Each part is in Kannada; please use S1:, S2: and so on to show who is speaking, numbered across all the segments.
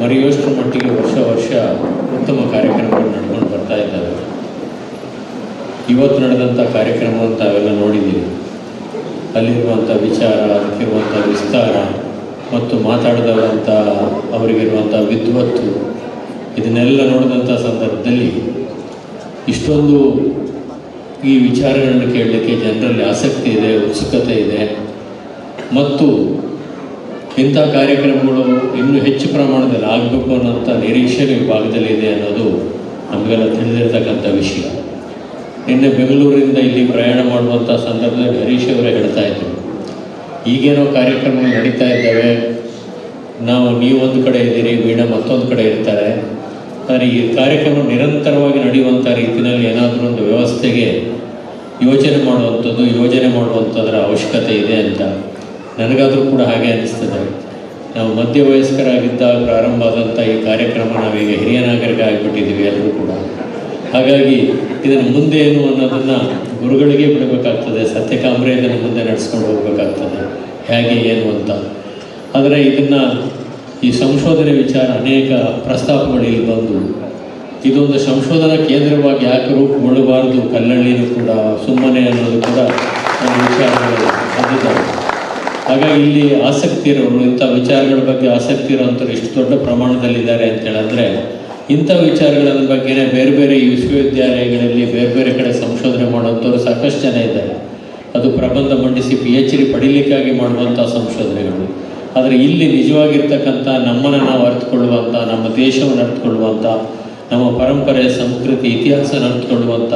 S1: ಮರೆಯುವಷ್ಟರ ಮಟ್ಟಿಗೆ ವರ್ಷ ವರ್ಷ ಉತ್ತಮ ಕಾರ್ಯಕ್ರಮಗಳು ನಡ್ಕೊಂಡು ಬರ್ತಾ ಇದ್ದಾವೆ ಇವತ್ತು ನಡೆದಂಥ ಕಾರ್ಯಕ್ರಮವನ್ನು ತಾವೆಲ್ಲ ನೋಡಿದ್ದೀವಿ. ಅಲ್ಲಿರುವಂಥ ವಿಚಾರ ಅದಕ್ಕಿರುವಂಥ ವಿಸ್ತಾರ ಮತ್ತು ಮಾತಾಡಿದವಂಥ ಅವರಿಗಿರುವಂಥ ವಿದ್ವತ್ತು ಇದನ್ನೆಲ್ಲ ನೋಡಿದಂಥ ಸಂದರ್ಭದಲ್ಲಿ ಇಷ್ಟೊಂದು ಈ ವಿಚಾರಗಳನ್ನು ಕೇಳಲಿಕ್ಕೆ ಜನರಲ್ಲಿ ಆಸಕ್ತಿ ಇದೆ, ಉತ್ಸುಕತೆ ಇದೆ ಮತ್ತು ಇಂಥ ಕಾರ್ಯಕ್ರಮಗಳು ಇನ್ನೂ ಹೆಚ್ಚು ಪ್ರಮಾಣದಲ್ಲಿ ಆಗಬೇಕು ಅನ್ನೋಂಥ ನಿರೀಕ್ಷೆ ವಿಭಾಗದಲ್ಲಿದೆ ಅನ್ನೋದು ನಮಗೆಲ್ಲ ತಿಳಿದಿರ್ತಕ್ಕಂಥ ವಿಷಯ. ನಿನ್ನೆ ಬೆಂಗಳೂರಿನಿಂದ ಇಲ್ಲಿ ಪ್ರಯಾಣ ಮಾಡುವಂಥ ಸಂದರ್ಭದಲ್ಲಿ ಹರೀಶ್ ಅವರೇ ಹೇಳ್ತಾ ಇದ್ದರು ಈಗೇನೋ ಕಾರ್ಯಕ್ರಮಗಳು ನಡೀತಾ ಇದ್ದಾವೆ. ನಾವು ನೀವೊಂದು ಕಡೆ ಇದ್ದೀರಿ ವೀಣಾ ಮತ್ತೊಂದು ಕಡೆ ಇರ್ತಾರೆ. ಆದರೆ ಈ ಕಾರ್ಯಕ್ರಮ ನಿರಂತರವಾಗಿ ನಡೆಯುವಂಥ ರೀತಿಯಲ್ಲಿ ಏನಾದರೂ ಒಂದು ವ್ಯವಸ್ಥೆಗೆ ಯೋಚನೆ ಮಾಡುವಂಥದ್ದು, ಯೋಜನೆ ಮಾಡುವಂಥದ್ರ ಅವಶ್ಯಕತೆ ಇದೆ ಅಂತ. ನನಗಾದರೂ ಕೂಡ ಹಾಗೆ ಅನ್ನಿಸ್ತದೆ. ನಾವು ಮಧ್ಯವಯಸ್ಕರಾಗಿದ್ದಾಗ ಪ್ರಾರಂಭ ಆದಂಥ ಈ ಕಾರ್ಯಕ್ರಮ ನಾವೀಗ ಹಿರಿಯ ನಾಗರಿಕ ಆಗಿಬಿಟ್ಟಿದ್ದೀವಿ ಎಲ್ಲರೂ ಕೂಡ. ಹಾಗಾಗಿ ಇದನ್ನು ಮುಂದೆ ಏನು ಅನ್ನೋದನ್ನು ಗುರುಗಳಿಗೆ ಬಿಡಬೇಕಾಗ್ತದೆ ಸತ್ಯಕಾಮ್ರೆ ಇದನ್ನು ಮುಂದೆ ನಡೆಸ್ಕೊಂಡು ಹೋಗಬೇಕಾಗ್ತದೆ. ಹೇಗೆ, ಏನು ಅಂತ. ಆದರೆ ಇದನ್ನು ಈ ಸಂಶೋಧನೆ ವಿಚಾರ ಅನೇಕ ಪ್ರಸ್ತಾಪಗಳು ಇಲ್ಲಿ ಬಂದು, ಇದೊಂದು ಸಂಶೋಧನಾ ಕೇಂದ್ರವಾಗಿ ಯಾಕೆ ರೂಪುಗೊಳ್ಳಬಾರದು ಕಲ್ಲಳ್ಳಿನೂ ಕೂಡ, ಸುಮ್ಮನೆ ಅನ್ನೋದು ಕೂಡ ಹಾಗಾಗಿ ಇಲ್ಲಿ ಆಸಕ್ತಿ ಇರೋರು, ಇಂಥ ವಿಚಾರಗಳ ಬಗ್ಗೆ ಆಸಕ್ತಿ ಇರೋವಂಥವ್ರು ಎಷ್ಟು ದೊಡ್ಡ ಪ್ರಮಾಣದಲ್ಲಿದ್ದಾರೆ ಅಂತ ಹೇಳಿದ್ರೆ, ಇಂಥ ವಿಚಾರಗಳ ಬಗ್ಗೆನೇ ಬೇರೆ ಬೇರೆ ವಿಶ್ವವಿದ್ಯಾಲಯಗಳಲ್ಲಿ ಬೇರೆ ಬೇರೆ ಕಡೆ ಸಂಶೋಧನೆ ಮಾಡುವಂಥವ್ರು ಸಾಕಷ್ಟು ಜನ ಇದ್ದಾರೆ. ಅದು ಪ್ರಬಂಧ ಮಂಡಿಸಿ ಪಿ ಎಚ್ ಡಿ ಪಡೀಲಿಕ್ಕಾಗಿ ಮಾಡುವಂಥ ಸಂಶೋಧನೆಗಳು. ಆದರೆ ಇಲ್ಲಿ ನಿಜವಾಗಿರ್ತಕ್ಕಂಥ ನಮ್ಮನ್ನು ನಾವು ಅರ್ಥಕೊಳ್ಳುವಂಥ ನಮ್ಮ ದೇಶವನ್ನು ಅರ್ಥಕೊಳ್ಳುವಂಥ ನಮ್ಮ ಪರಂಪರೆ ಸಂಸ್ಕೃತಿ, ಇತಿಹಾಸನ ಅರ್ಥಕೊಳ್ಳುವಂಥ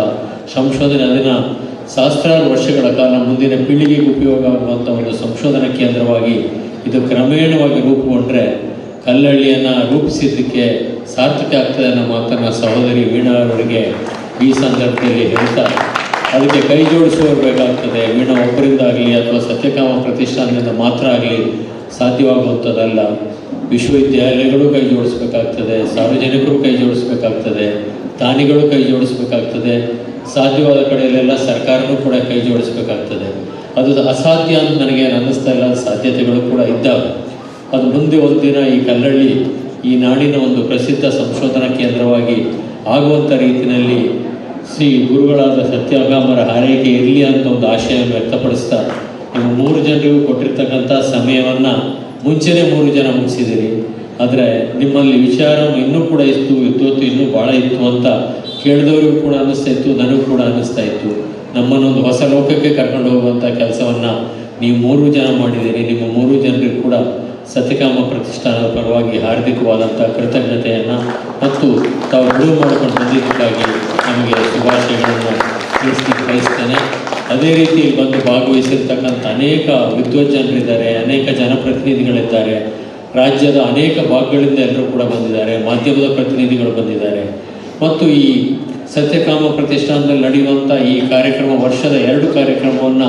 S1: ಸಂಶೋಧನೆ ಅದನ್ನು ಸಹಸ್ರಾರು ವರ್ಷಗಳ ಕಾಲ ಮುಂದಿನ ಪೀಳಿಗೆಗೆ ಉಪಯೋಗ ಆಗುವಂಥ ಒಂದು ಸಂಶೋಧನಾ ಕೇಂದ್ರವಾಗಿ ಇದು ಕ್ರಮೇಣವಾಗಿ ರೂಪುಗೊಂಡ್ರೆ ಕಲ್ಲಳ್ಳಿಯನ್ನು ರೂಪಿಸಿದ್ದಕ್ಕೆ ಸಾರ್ಥಕ ಆಗ್ತದೆ ಅನ್ನೋ ಮಾತನ್ನು ಸಹೋದರಿ ವೀಣಾ ಅವರಿಗೆ ಈ ಸಂದರ್ಭದಲ್ಲಿ ಹೇಳ್ತಾ, ಅದಕ್ಕೆ ಕೈ ಜೋಡಿಸುವವರು ಬೇಕಾಗ್ತದೆ. ವೀಣಾ, ಒಬ್ಬರಿಂದ ಆಗಲಿ ಅಥವಾ ಸತ್ಯಕಾಮ ಪ್ರತಿಷ್ಠಾನದಿಂದ ಮಾತ್ರ ಆಗಲಿ ಸಾಧ್ಯವಾಗುವಂಥದ್ದಲ್ಲ. ವಿಶ್ವವಿದ್ಯಾಲಯಗಳು ಕೈ ಜೋಡಿಸ್ಬೇಕಾಗ್ತದೆ, ಸಾರ್ವಜನಿಕರು ಕೈ ಜೋಡಿಸ್ಬೇಕಾಗ್ತದೆ ದಾನಿಗಳು ಕೈ ಜೋಡಿಸ್ಬೇಕಾಗ್ತದೆ ಸಾಧ್ಯವಾದ ಕಡೆಯಲ್ಲೆಲ್ಲ ಸರ್ಕಾರನೂ ಕೂಡ ಕೈ ಜೋಡಿಸಬೇಕಾಗ್ತದೆ. ಅದು ಅಸಾಧ್ಯ ಅಂತ ನನಗೆ ಅನ್ನಿಸ್ತಾ ಇಲ್ಲ ಸಾಧ್ಯತೆಗಳು ಕೂಡ ಇದ್ದಾವೆ. ಅದು ಮುಂದೆ ಒಂದು ದಿನ ಈ ಕಲ್ಲಳ್ಳಿ, ಈ ನಾಡಿನ ಒಂದು ಪ್ರಸಿದ್ಧ ಸಂಶೋಧನಾ ಕೇಂದ್ರವಾಗಿ ಆಗುವಂಥ ರೀತಿಯಲ್ಲಿ ಶ್ರೀ ಗುರುಗಳಾದ ಸತ್ಯಾಗಾಮರ ಹಾರೈಕೆ ಇರಲಿ ಅಂತ ಒಂದು ಆಶಯವನ್ನು ವ್ಯಕ್ತಪಡಿಸ್ತಾ, ನೀವು ಮೂರು ಜನರಿಗೂ ಕೊಟ್ಟಿರ್ತಕ್ಕಂಥ ಸಮಯವನ್ನು ಮುಂಚೆನೇ ಮೂರು ಜನ ಮುಗಿಸಿದಿರಿ. ಆದರೆ ನಿಮ್ಮಲ್ಲಿ ವಿಚಾರ ಇನ್ನೂ ಕೂಡ ಭಾಳ ಇತ್ತು ಅಂತ ಕೇಳಿದವರಿಗೂ ಕೂಡ ಅನ್ನಿಸ್ತಾ ಇತ್ತು, ನನಗೂ ಕೂಡ ಅನ್ನಿಸ್ತಾ ಇತ್ತು. ನಮ್ಮನ್ನೊಂದು ಹೊಸ ಲೋಕಕ್ಕೆ ಕರ್ಕೊಂಡು ಹೋಗುವಂಥ ಕೆಲಸವನ್ನು ನೀವು ಮೂರು ಜನ ಮಾಡಿದ್ದೀರಿ. ನಿಮ್ಮ ಮೂರು ಜನರಿಗೂ ಕೂಡ ಸತ್ಯಕಾಮ ಪ್ರತಿಷ್ಠಾನದ ಪರವಾಗಿ ಹಾರ್ದಿಕವಾದಂಥ ಕೃತಜ್ಞತೆಯನ್ನು ಮತ್ತು ತಾವು ಬಿಡುವು ಮಾಡಿಕೊಂಡು ಬಂದಿದ್ದಕ್ಕಾಗಿ ನಮಗೆ ಶುಭಾಶಯಗಳನ್ನು ತಿಳಿಸ್ಲಿಕ್ಕೆ ಬಯಸ್ತೇನೆ. ಅದೇ ರೀತಿ ಬಂದು ಭಾಗವಹಿಸಿರ್ತಕ್ಕಂಥ ಅನೇಕ ವಿದ್ವಜ್ಜನರಿದ್ದಾರೆ, ಅನೇಕ ಜನಪ್ರತಿನಿಧಿಗಳಿದ್ದಾರೆ. ರಾಜ್ಯದ ಅನೇಕ ಭಾಗಗಳಿಂದ ಎಲ್ಲರೂ ಕೂಡ ಬಂದಿದ್ದಾರೆ. ಮಾಧ್ಯಮದ ಪ್ರತಿನಿಧಿಗಳು ಬಂದಿದ್ದಾರೆ. ಮತ್ತು ಈ ಸತ್ಯಕಾಮ ಪ್ರತಿಷ್ಠಾನದಲ್ಲಿ ನಡೆಯುವಂಥ ಈ ಕಾರ್ಯಕ್ರಮ, ವರ್ಷದ ಎರಡು ಕಾರ್ಯಕ್ರಮವನ್ನು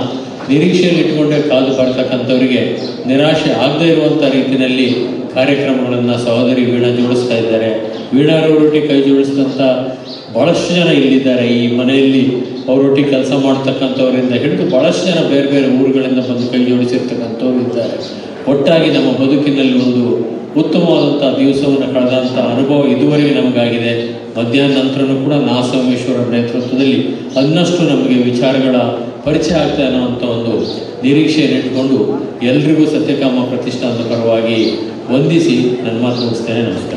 S1: ನಿರೀಕ್ಷೆಯಲ್ಲಿ ಇಟ್ಟುಕೊಂಡೇ ಕಾದು ಬರ್ತಕ್ಕಂಥವರಿಗೆ ನಿರಾಶೆ ಆಗದೇ ಇರುವಂಥ ರೀತಿಯಲ್ಲಿ ಕಾರ್ಯಕ್ರಮಗಳನ್ನು ಸಹೋದರಿ ವೀಣಾ ಜೋಡಿಸ್ತಾ ಇದ್ದಾರೆ. ವೀಣಾರವರೊಟ್ಟಿಗೆ ಕೈ ಜೋಡಿಸಿದಂಥ ಭಾಳಷ್ಟು ಜನ ಇಲ್ಲಿದ್ದಾರೆ. ಈ ಮನೆಯಲ್ಲಿ ಅವರೊಟ್ಟಿಗೆ ಕೆಲಸ ಮಾಡ್ತಕ್ಕಂಥವರಿಂದ ಹಿಡಿದು ಭಾಳಷ್ಟು ಜನ ಬೇರೆ ಬೇರೆ ಊರುಗಳಿಂದ ಬಂದು ಕೈ ಒಟ್ಟಾಗಿ ನಮ್ಮ ಬದುಕಿನಲ್ಲಿ ಒಂದು ಉತ್ತಮವಾದಂಥ ದಿವಸವನ್ನು ಕಳೆದಂಥ ಅನುಭವ ಇದುವರೆಗೆ ನಮಗಾಗಿದೆ. ಮಧ್ಯಾಹ್ನ ನಂತರನೂ ಕೂಡ ನಾ ಸೋಮೇಶ್ವರ ನೇತೃತ್ವದಲ್ಲಿ ಅನ್ನಷ್ಟು ನಮಗೆ ವಿಚಾರಗಳ ಪರಿಚಯ ಆಗ್ತಾ ಅನ್ನೋವಂಥ ಒಂದು ನಿರೀಕ್ಷೆಯನ್ನು ಇಟ್ಕೊಂಡು ಎಲ್ರಿಗೂ ಸತ್ಯಕಾಮ ಪ್ರತಿಷ್ಠಾನದ ಪರವಾಗಿ ವಂದಿಸಿ ನನ್ನ ಮಾತು ಮುಗಿಸ್ತೇನೆ. ನಮಸ್ಕಾರ.